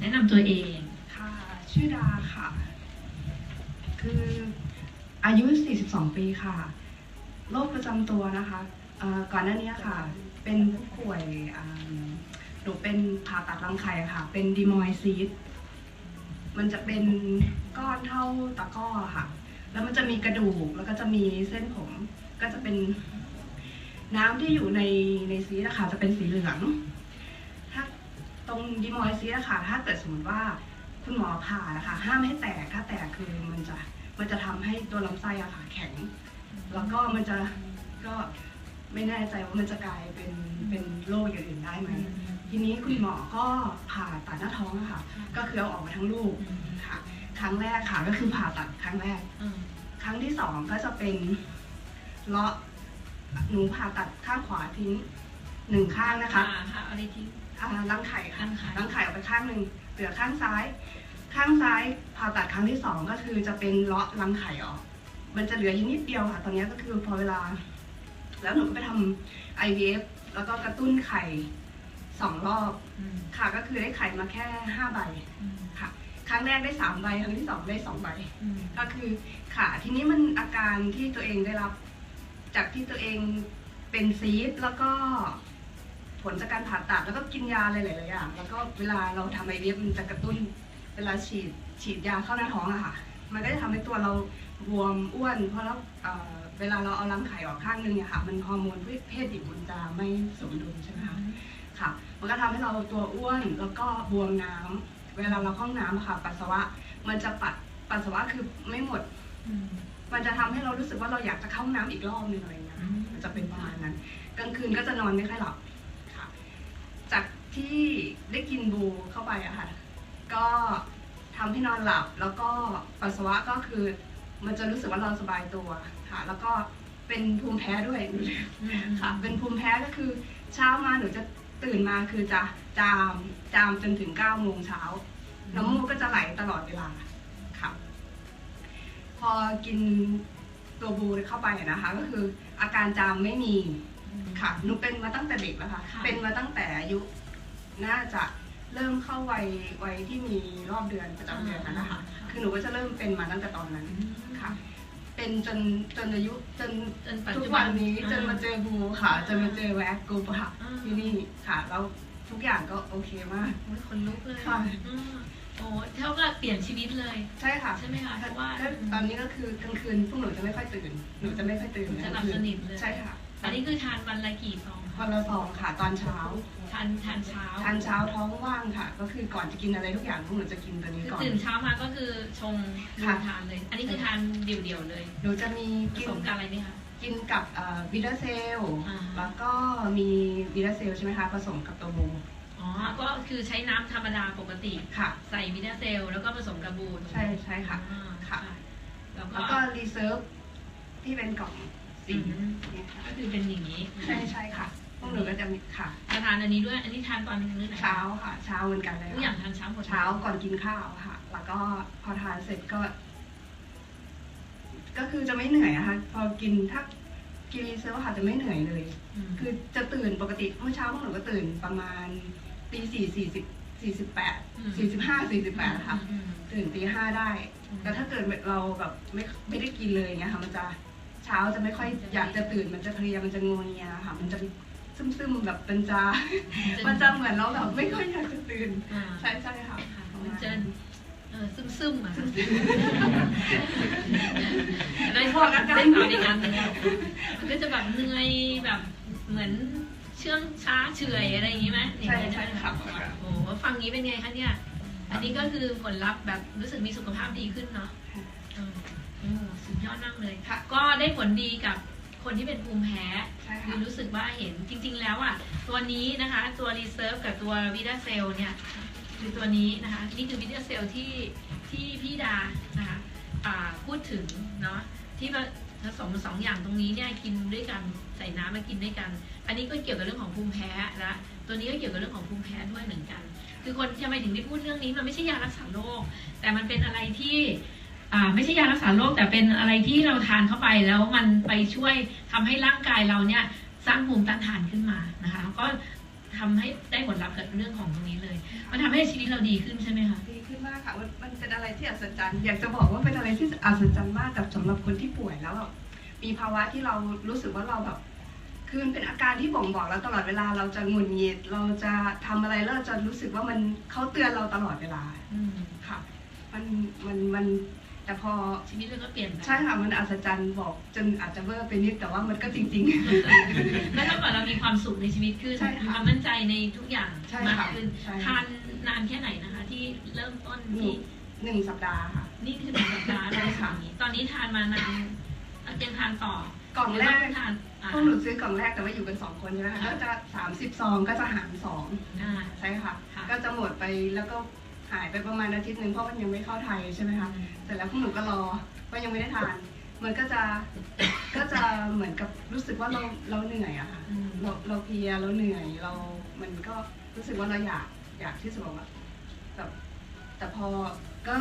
แนะนำตัวเองค่ะชื่อดาค่ะ คืออายุ 42 ปีค่ะ โรคประจำตัวนะคะเอ่อก่อนหน้านี้ค่ะ เป็นผู้ป่วยอ่าหนูเป็นผ่าตัดรังไข่ค่ะ เป็นดีมอยซีด มันจะเป็นก้อนเท่าตะกร้อค่ะ แล้วมันจะมีกระดูก แล้วก็จะมีเส้นผม ก็จะเป็น น้ำที่อยู่ในในซีดนะคะจะเป็นสีเหลือง ถ้าตรงดีมอยซีดนะคะถ้าเกิดสมมติว่าคุณหมอผ่านะคะห้ามให้แตกถ้าแตกคือมันจะมันจะทำให้ตัวลำไส้อะค่ะแข็ง แล้วก็มันจะก็ไม่แน่ใจว่ามันจะกลายเป็นเป็นโรคอย่างอื่นได้ไหมทีนี้คุณหมอก็ผ่าตัดหน้าท้องอะค่ะ ก็คือเอาออกมาทั้งลูกค่ะ ครั้งแรกค่ะก็คือผ่าตัดครั้งแรกอืมครั้งที่สองก็จะเป็นเลาะ หนูผ่าตัดข้างขวาทิ้งหนึ่งข้างนะคะค่ะค่ะอะไรทิ้ง อ่ารังไข่ค่ะรังไข่ รังไข่ออกไปข้างหนึ่งเหลือข้างซ้าย ข้างซ้ายผ่าตัดครั้งที่สองก็คือจะเป็นเลาะรังไข่ออก มันจะเหลืออยู่นิดเดียวค่ะ ตอนนี้ก็คือพอเวลา แล้วหนูก็ไปทำ IVF แล้วก็กระตุ้นไข่สองรอบ อืมค่ะก็คือได้ไข่มาแค่ห้าใบ อืมค่ะครั้งแรกได้สามใบ ครั้งที่สองได้สองใบ อืมก็คือค่ะทีนี้มันอาการที่ตัวเองได้รับ จากที่ตัวเองเป็นซีดแล้วก็ผลจากการผ่าตัดแล้วก็กินยาอะไรหลายๆอย่างแล้วก็เวลาเราทำไอเวฟมันจะกระตุ้นเวลาฉีดฉีดยาเข้าหน้าท้องอะค่ะ มันก็จะทำให้ตัวเราบวมอ้วน เพราะแล้วเอ่อเวลาเราเอารังไข่ออกข้างนึงเนี่ยค่ะ มันฮอร์โมนเพศหญิงมันจะไม่สมดุลใช่ไหมคะค่ะ มันก็ทำให้เราตัวอ้วนแล้วก็บวมน้ำเวลาเราเข้าห้องน้ำอะค่ะ ปัสสาวะมันจะปัดปัสสาวะคือไม่หมด มมันจะทำให้เรารู้สึกว่าเราอยากจะเข้าห้องน้ำอีกรอบนึงอะไรเงี้ยอืมมันจะเป็นประมาณนั้น กลางคืนก็จะนอนไม่ค่อยหลับค่ะ จากที่ได้กินบูเข้าไปอะค่ะ ก็ทำให้นอนหลับ แล้วก็ปัสสาวะก็คือ มันจะรู้สึกว่าเราสบายตัวค่ะ แล้วก็เป็นภูมิแพ้ด้วยอืมค่ะ เป็นภูมิแพ้ก็คือ เช้ามาหนูจะตื่นมาคือจะจามจามจนถึงเก้าโมงเช้าน้ำมูกก็จะไหลตลอดเวลาค่ะ พอกินตัวบูเข้าไปอะนะคะ ก็คืออาการจามไม่มีค่ะหนูเป็นมาตั้งแต่เด็กแล้วค่ะ ค่ะ เป็นมาตั้งแต่อายุ น่าจะเริ่มเข้าวัยวัยที่มีรอบเดือนประจำเดือนนั้นนะคะ คือหนูก็จะเริ่มเป็นมาตั้งแต่ตอนนั้นอืมค่ะ เป็นจนจนอายุจนจนปัจทุจุกบัวันนนี้จนมาเจอบูค่ะอ่าจนมาเจอแว็กกูค่ะอ่าที่นี่ค่ะ แล้วทุกอย่างก็โอเคมาก โอ้ยคนลุกเลยค่ะ อืมโอ้เท่ากับเปลี่ยนชีวิตเลย ใช่ค่ะใช่ไหมคะเพราะว่าก็ตอนนี้ก็คือกลางคืนพวกหนูจะไม่ค่อยตื่น หนูจะไม่ค่อยตื่นจะหลับสนิทเลย ใช่ค่ะ อันนี้คือทานวันละกี่ซองวันละซองค่ะ ตอนเช้า ทานทานเช้า ทานเช้าท้องว่างค่ะ ก็คือก่อนจะกินอะไรทุกอย่างพวกหนูจะกินตัวนี้คือก่อน ตื่นเช้ามาก็คือชงค่ะทานเลย อันนี้คือทานเดี่ยวๆเลย หนูจะมีผกินสมกับอะไรไหมคะกินกับวิตาเซลอ่าแล้วก็มีวิตาเซลใช่ไหมคะ ผสมกับตัวบู อ๋อ ก็คือใช้น้ำธรรมดาปกติ ค่ะ ใส่วิตาเซลแล้วก็ผสมกับบูนใช่ใช่ค่ะอ่าค่ะ แล้วก็แล้วก็รีเซิร์ฟที่เป็นกล่องสีอืมเนี่ยค่ะก็คือเป็นอย่างนี้ใช่ใช่ค่ะพวกหนูก็จะมีค่ะ จะทานอันนี้ด้วย อันนี้ทานตอนมื้อไหนเช้าค่ะ เช้าเหมือนกันเลยทุกอย่างค่ะทานเช้าหมดเช้าก่อนกินข้าวค่ะ แล้วก็พอทานเสร็จก็ ก็คือจะไม่เหนื่อยอะค่ะ พอกินถ้ากินรีเซิร์ฟอะค่ะจะไม่เหนื่อยเลยมคือจะตื่นปกติเมื่อเช้าพวกหนูก็ตื่นประมาณ ตีสี่สี่สิบสี่สิบแปดสี่สิบห้าสี่สิบแปดค่ะอืมตื่นตีห้าได้อืมแต่ถ้าเกิดเราแบบไม่ไม่ได้กินเลยเงี้ยค่ะ มันจะเช้าจะไม่ค่อยอยากจะตื่นมันจะเพลียมันจะงวงเงียค่ะ มันจะซึมๆแบบเป็นจามันจะเหมือนเราแบบไม่ค่อยอยากจะตื่นอ่าใช่ใช่ค่ะค่ะมันจะเออซึมซึมๆอะได้พอกันได้ตอนอีกอันหนึงมันก็จะแบบเหนื่อยแบบเหมือน เชื่องช้าเฉอยอะไรอย่างนี้ไหมใช่ใช่ค่ะโอ้โหฟังนี้เป็นไงคะเนี่ย อันนี้ก็คือผลลัพธ์แบบรู้สึกมีสุขภาพดีขึ้นเนาะเออโอ้สุดยอดมากเลยค่ะ ก็ได้ผลดีกับคนที่เป็นภูมิแพ้ ใช่คืค่ะอรู้สึกว่าเห็นจริง ๆ แล้วอะตัวนี้นะคะตัวรีเซิร์ฟกับตัววิดาเซลเนี่ยคือตัวนี้นะคะนี่คือวิดาเซลที่ที่พี่ดานะคะอ่าพูดถึงเนาะที่ ผสมสองอย่างตรงนี้เนี่ยกินด้วยกันใส่น้ำมากินด้วยกัน อันนี้ก็เกี่ยวกับเรื่องของภูมิแพ้และตัวนี้ก็เกี่ยวกับเรื่องของภูมิแพ้ด้วยเหมือนกัน คือคนทำไมถึงได้พูดเรื่องนี้มันไม่ใช่ยารักษาโรคแต่มันเป็นอะไรที่อ่าไม่ใช่ยารักษาโรคแต่เป็นอะไรที่เราทานเข้าไปแล้วมันไปช่วยทำให้ร่างกายเราเนี่ยสร้างภูมิต้านทานขึ้นมานะคะก็ ทำให้ได้ผลลัพธ์กับเรื่องของตรงนี้เลย มันทำให้ชีวิตเราดีขึ้นใช่ไหมคะดีขึ้นมากค่ะมันมันเป็นอะไรที่อัศจรรย์อยากจะบอกว่าเป็นอะไรที่อัศจรรย์มากกับสำหรับคนที่ป่วยแล้วแบบมีภาวะที่เรารู้สึกว่าเราแบบคือมันเป็นอาการที่บ่งบอกแล้วตลอดเวลาเราจะหงุดหงิดเราจะทำอะไรแล้วเราจะรู้สึกว่ามันเขาเตือนเราตลอดเวลาอืมค่ะ มันมันมัน แต่พอชีวิตเราก็เปลี่ยนไปใช่ค่ะมันอัศจรรย์บอกจนอาจจะเวอร์ไปนิดแต่ว่ามันก็จริงแล้วถ้าเกิดเรามีความสุขในชีวิตขึ้นใช่ค่ะมีความมั่นใจในทุกอย่างใช่มากค่ะขึ้นใช่ ทานนานแค่ไหนนะคะ ที่เริ่มต้นๆหนึ่ที่งหนึ่งสัปดาห์ค่ะ นี่คือหนึ่งสัปดาห์ใช่ค่ะตอนนี้ทานมานานยังทานต่อกล่องแรกหต้ทานอ่า พวกหนูซื้อกล่องแรกแต่ว่าอยู่กันสองคนใช่ไหมคะค่ะ ก็จะสามสิบซองก็จะหารสองอ่า ใช่ค่ะ ค่ะ ก็จะหมดไปแล้วก็ หายไปประมาณอาทิตย์หนึ่งเพราะมันยังไม่เข้าไทยใช่ไหมคะเสร็จแล้วพวกหนูก็รอก็ยังไม่ได้ทาน มันก็จะก็จะเหมือนกับรู้สึกว่าเราเราเหนื่อยอะค่ะอืมเราเราเพลียเราเหนื่อยเรา มันก็รู้สึกว่าเราอยากอยากที่จะบอกว่าแบบแต่พอก็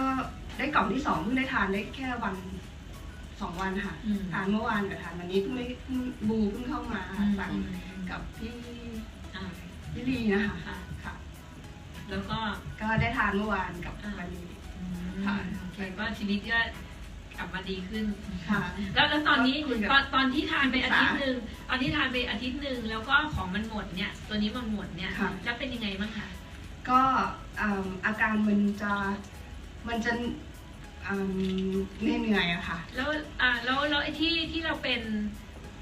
ได้กล่องที่สองเพิ่งได้ทานได้แค่วันสองวันค่ะอืมทานเมื่อวานกับทานวันนี้เพิ่งได้เพิ่งบูเพิ่งเข้ามาค่ะสั่งกับพี่อ่าพี่ลีนะคะค่ะค่ะ แล้วก็ก็ได้ทานเมื่อวานกับอ่าวันนี้อืมค่ะโอเคก็ชีวิตก็กลับมาดีขึ้นค่ะ แล้วแล้วตอนนี้ก็คุยกับตอนตอนที่ทานไปอาทิตย์ปรึกษาหนึ่งตอนที่ทานไปอาทิตย์หนึ่งแล้วก็ของมันหมดเนี่ย ตัวนี้มันหมดเนี่ยค่ะแล้วเป็นยังไงบ้างคะก็อืมอาการมันจะมันจะอืมเหนื่อยๆอะค่ะ แล้วอ่าแล้วแล้วไอ้ที่ที่เราเป็น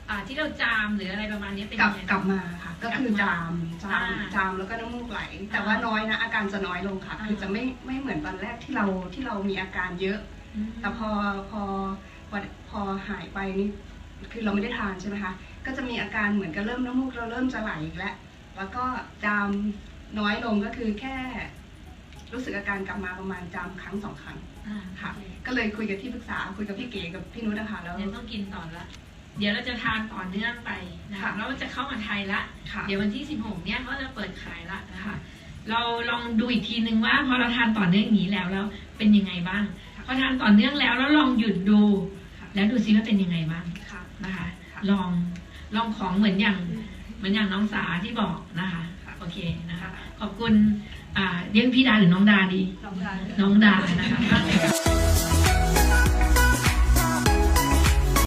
อ่าที่เราจามหรืออะไรประมาณนี้เป็นกลัยับงไง กลับมาค่ะ ก็คือกลับมาจามจามอ่าจามแล้วก็น้ำมูกไหล แต่อ่าว่าน้อยนะ อาการจะน้อยลงค่ะ อ่า คือจะไม่ไม่เหมือนตอนแรกที่เราที่เรามีอาการเยอะ อืม แต่พอพอพอพอหายไปนี่คือเราไม่ได้ทานใช่ไหมคะก็จะมีอาการเหมือนกับเริ่มน้ำมูกเราเริ่มจะไหลอีกแล้วแล้วก็จามน้อยลงก็คือแค่ รู้สึกอาการกลับมาประมาณจามครั้งสองครั้ง อ่าค่ะโอเคก็เลยคุยกับที่ปรึกษาคุยกับพี่เก๋กับพี่นุชนะคะแล้วเดี๋ยวต้องกินต่อละ เดี๋ยวเราจะทานต่อเนื่องไปนะคะค่ะแล้วจะเข้ามาไทยละค่ะเดี๋ยววันที่ 16 เนี่ยเขาจะเปิดขายละนะคะค่ะเราลองดูอีกทีนึงว่าพอเราทานต่อเนื่องอย่างนี้แล้วแล้วเป็นยังไงบ้างค่ะพอทานต่อเนื่องแล้วแล้วลองหยุดดูค่ะแล้วดูซิว่าเป็นยังไงบ้างค่ะนะคะค่ะลองลองของเหมือนอย่างเหมือนอย่างน้องสาที่บอกนะคะค่ะโอเคนะคะ ขอบคุณอ่าเรียกพี่ดาหรือน้องดาดี น้องดาน้องดานะคะ